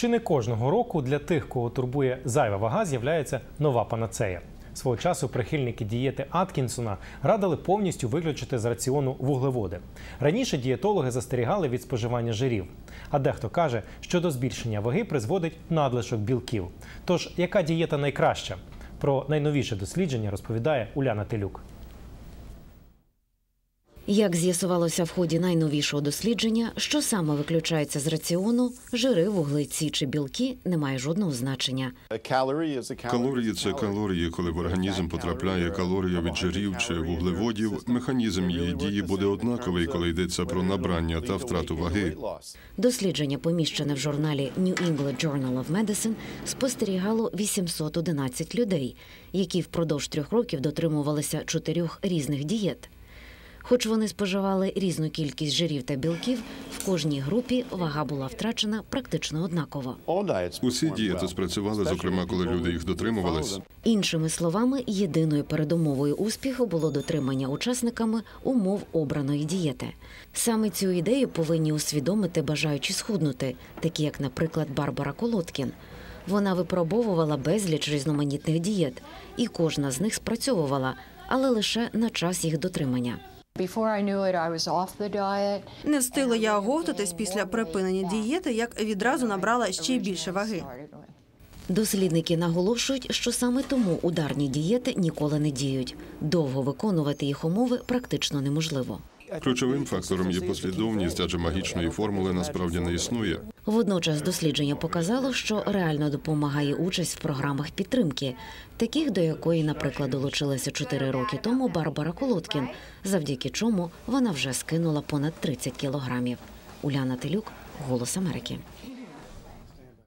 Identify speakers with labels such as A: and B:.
A: Чи не кожного року для тих, кого турбує зайва вага, з'являється нова панацея? Свого часу прихильники дієти Аткінсона радили повністю виключити з раціону вуглеводи. Раніше дієтологи застерігали від споживання жирів. А дехто каже, що до збільшення ваги призводить надлишок білків. Тож, яка дієта найкраща? Про найновіше дослідження розповідає Уляна Телюк.
B: Як з'ясувалося в ході найновішого дослідження, що саме виключається з раціону, жири, вуглеці чи білки не має жодного значення.
C: Калорії це калорії. Коли в організм потрапляє калорія від жирів чи вуглеводів, механізм її дії буде однаковий, коли йдеться про набрання та втрату ваги.
B: Дослідження, поміщене в журналі New England Journal of Medicine, спостерігало 811 людей, які впродовж трьох років дотримувалися чотирьох різних дієт. Хоч вони споживали різну кількість жирів та білків, в кожній групі вага була втрачена практично однаково.
C: Усі дієти спрацювали, зокрема, коли люди їх дотримувались.
B: Іншими словами, єдиною передумовою успіху було дотримання учасниками умов обраної дієти. Саме цю ідею повинні усвідомити бажаючі схуднути, такі як, наприклад, Барбара Колоткін. Вона випробовувала безліч різноманітних дієт, і кожна з них спрацьовувала, але лише на час їх дотримання.
D: Before I knew it, I was off the diet.
E: Не встигла я оговтатись після припинення дієти, як відразу набрала ще й більше ваги.
B: Дослідники наголошують, що саме тому ударні дієти ніколи не діють. Довго виконувати їх умови практично неможливо.
C: Ключовим фактором є послідовність, адже магічної формули насправді не існує.
B: Водночас дослідження показало, що реально допомагає участь в програмах підтримки, таких до якої, наприклад, долучилася 4 роки тому Барбара Колодкін, завдяки чому вона вже скинула понад 30 кілограмів. Уляна Телюк, Голос Америки.